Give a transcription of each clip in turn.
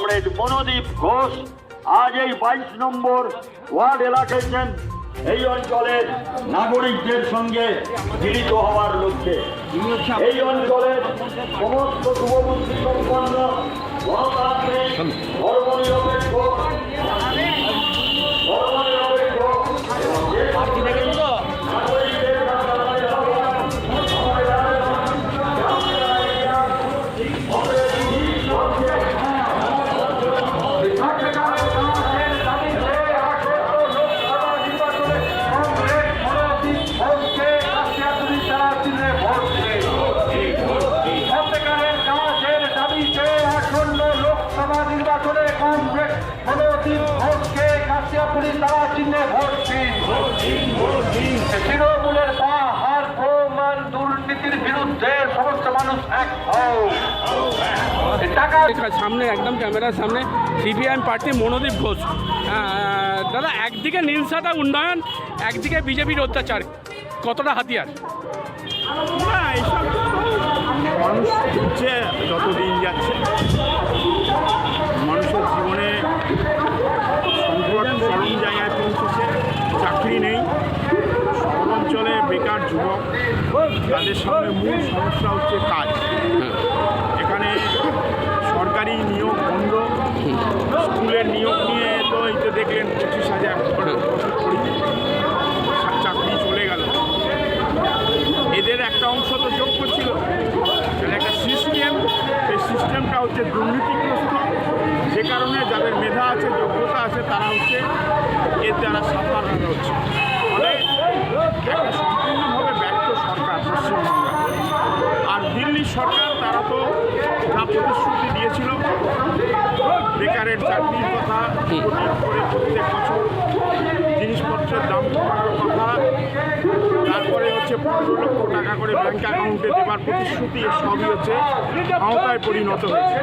Comrade Monodeep Ghosh আজ এই বাইশ নম্বর ওয়ার্ড এলাকায় এই অঞ্চলের নাগরিকদের সঙ্গে মিলিত হওয়ার লক্ষ্যে এই অঞ্চলের সমস্ত শুভবুদ্ধি সম্পন্ন কাশিয়াপুরী তারা চিহ্নে ভোট দিন। তৃণমূলের পাহাড় প্রমাণ দুর্নীতির বিরুদ্ধে সমস্ত মানুষ এক টাকা সামনে একদম ক্যামেরার সামনে সিপিআইএম প্রার্থী মনোদীপ ঘোষ। দাদা একদিকে নীলসাদা উন্নয়ন একদিকে বিজেপির অত্যাচার। কতটা হাতিয়ার? না এইসব মানুষ যত দিন যাচ্ছে মানুষের জীবনে তাদের সামনে মূল সমস্যা হচ্ছে কাজ। এখানে সরকারি নিয়োগ বন্ধ, স্কুলের নিয়োগ নিয়ে তো এই তো দেখলেন পঁচিশ হাজার চাকরি চলে গেল। এদের একটা অংশ তো যোগ্য ছিল। একটা সিস্টেম সেই সিস্টেমটা হচ্ছে দুর্নীতিগ্রস্ত যে কারণে যাদের মেধা আছে যোগ্যতা আছে তারা হচ্ছে এর দ্বারা সাফার হচ্ছে ফলে একটা সম্পূর্ণভাবে ব্যর্থ সরকার পশ্চিমবঙ্গ আর দিল্লির সরকার তারা তো যা প্রতিশ্রুতি দিয়েছিল বেকারের চাকরির কথা কোটি প্রত্যেক বছর জিনিসপত্রের দাম হচ্ছে পনেরো লক্ষ টাকা করে ব্যাংক অ্যাকাউন্টে দেওয়ার প্রতিশ্রুতি সবই হচ্ছে আওতায় পরিণত হয়েছে।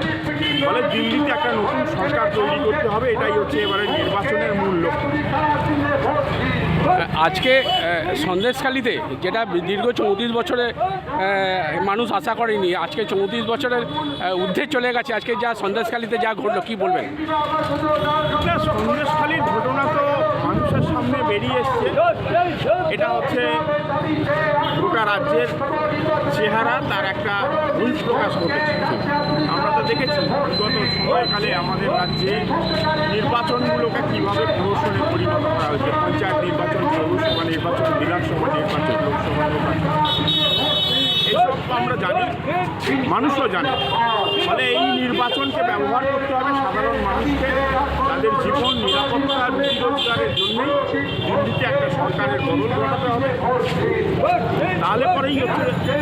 ফলে দিল্লিতে একটা নতুন সরকার তৈরি করতে হবে এটাই হচ্ছে এবারে নির্বাচনের মূল লক্ষ্য। আজকে সন্দেশখালিতে যেটা দীর্ঘ চৌত্রিশ বছরে মানুষ আশা করেনি আজকে চৌত্রিশ বছরের ঊর্ধ্বে চলে গেছে আজকে যা সন্দেশখালিতে যা ঘটলো কি বলবেন? সন্দেশখালীর ঘটনা তো মানুষের সামনে বেরিয়ে এসছে। এটা হচ্ছে গোটা রাজ্যের চেহারা, তার একটা ভুল প্রকাশ ঘটেছে। আমরা তো দেখেছি বিগত সময়কালে আমাদের রাজ্যে নির্বাচনগুলোকে কীভাবে প্রহসনে পরিণত করা হয়েছে, পঞ্চায়েত নির্বাচন, পৌরসভা নির্বাচন, বিধানসভা নির্বাচন, লোকসভা নির্বাচন। তো আমরা জানি মানুষও জানে। ফলে এই নির্বাচনকে ব্যবহার করতে হবে সাধারণ মানুষকে। তাদের জীবন নিরাপত্তা রুজি রোজগারের জন্যই দিল্লিতে একটা সরকারের বদল ঘটাতে হবে। তাহলে পরেই হচ্ছে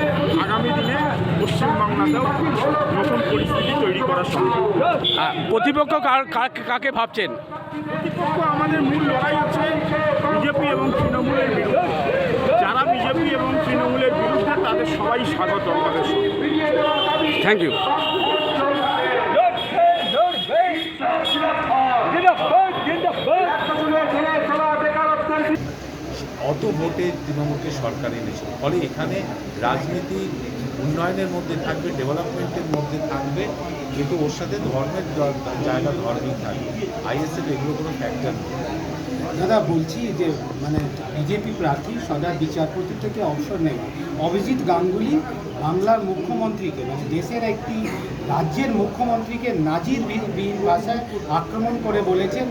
আগামী দিনে পশ্চিমবাংলাতেও নতুন পরিস্থিতি তৈরি করা সম্ভব। প্রতিপক্ষ কাকে ভাবছেন? প্রতিপক্ষ আমাদের মূল লড়াই হচ্ছে বিজেপি এবং তৃণমূলের বিরুদ্ধে যারা বিজেপি এবং তৃণমূলের তাদের সবাই স্বাগত আমাদের থ্যাংক ইউ অত ভোটে তৃণমূলকে সরকার এনেছিল ফলে এখানে রাজনীতি উন্নয়নের মধ্যে থাকবে ডেভেলপমেন্টের মধ্যে থাকবে কিন্তু ওর সাথে ধর্মের জায়গা ধর্মেই থাকবে। আইএসএফ এগুলো কোনো ফ্যাক্টর নেই। দাদা বলছি যে মানে বিজেপি প্রার্থী সদা বিচারপতি থেকে অবসর নেওয়া অভিজিৎ গাঙ্গুলি বাংলার মুখ্যমন্ত্রীকে মানে দেশের একটি রাজ্যের মুখ্যমন্ত্রীকে নাজির বীর ভাষায় আক্রমণ করে বলেছেন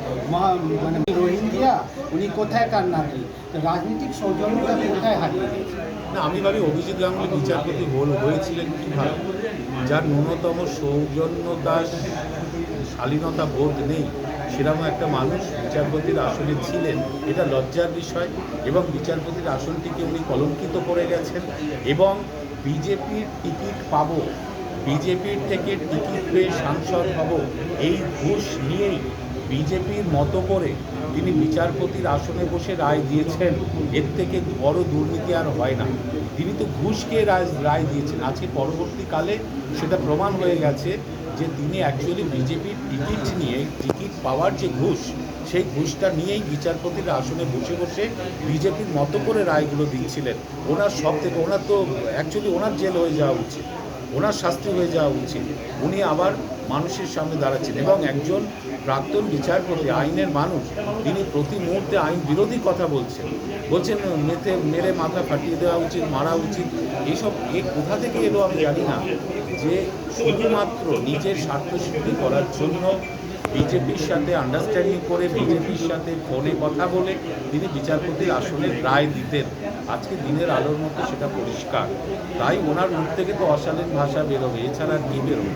মানে রোহিঙ্গিয়া। উনি কোথায় কার নাকি রাজনৈতিক সৌজন্যতা কোথায় হারিয়ে গেছে? না, আমি ভাবি অভিজিৎ গাঙ্গুলি বিচারপতি হল হয়েছিলেন যার ন্যূনতম সৌজন্যতা শালীনতা বোধ নেই। সেরকম একটা মানুষ বিচারপতির আসনে ছিলেন, এটা লজ্জার বিষয় এবং বিচারপতির আসনটিকে উনি কলঙ্কিত করে গেছেন এবং বিজেপির টিকিট পাবো, বিজেপির থেকে টিকিট পেয়ে সাংসদ হব এই ঘুষ নিয়েই বিজেপির মতো করে তিনি বিচারপতির আসনে বসে রায় দিয়েছেন, এর থেকে বড় দুর্নীতি আর হয় না। তিনি তো ঘুষকে রায় রায় দিয়েছেন। আজকে পরবর্তীকালে সেটা প্রমাণ হয়ে গেছে যে তিনি অ্যাকচুয়ালি বিজেপির টিকিট নিয়ে পাওয়ার যে ঘুষ, সেই ঘুষটা নিয়েই বিচারপতির আসনে বসে বসে বিজেপির মতো করে রায়গুলো দিচ্ছিলেন। ওনার সব থেকে, ওনার তো অ্যাকচুয়ালি ওনার জেল হয়ে যাওয়া উচিত। ওনার শাস্তি হয়ে যাওয়া উচিত। উনি আবার মানুষের সামনে দাঁড়াচ্ছেন এবং একজন প্রাক্তন বিচারপতি, আইনের মানুষ, তিনি প্রতি মুহূর্তে আইন বিরোধী কথা বলছেন। বলছেন, মেতে, মেরে মাথা ফাটিয়ে দেওয়া উচিত, মারা উচিত। এইসব এ কোথা থেকে এলো আমি জানি না। যে শুধুমাত্র নিজের স্বার্থ সিদ্ধি করার জন্য বিজেপির সাথে আন্ডারস্ট্যান্ডিং করে বিজেপির সাথে ফোনে কথা বলে তিনি বিচারপতির আসনে রায় দিতেন। আজকে দিনের আলোর মধ্যে সেটা পরিষ্কার। তাই ওনার মুখ থেকে তো অশালীন ভাষা বেরোবে, এছাড়া কি বেরোবে?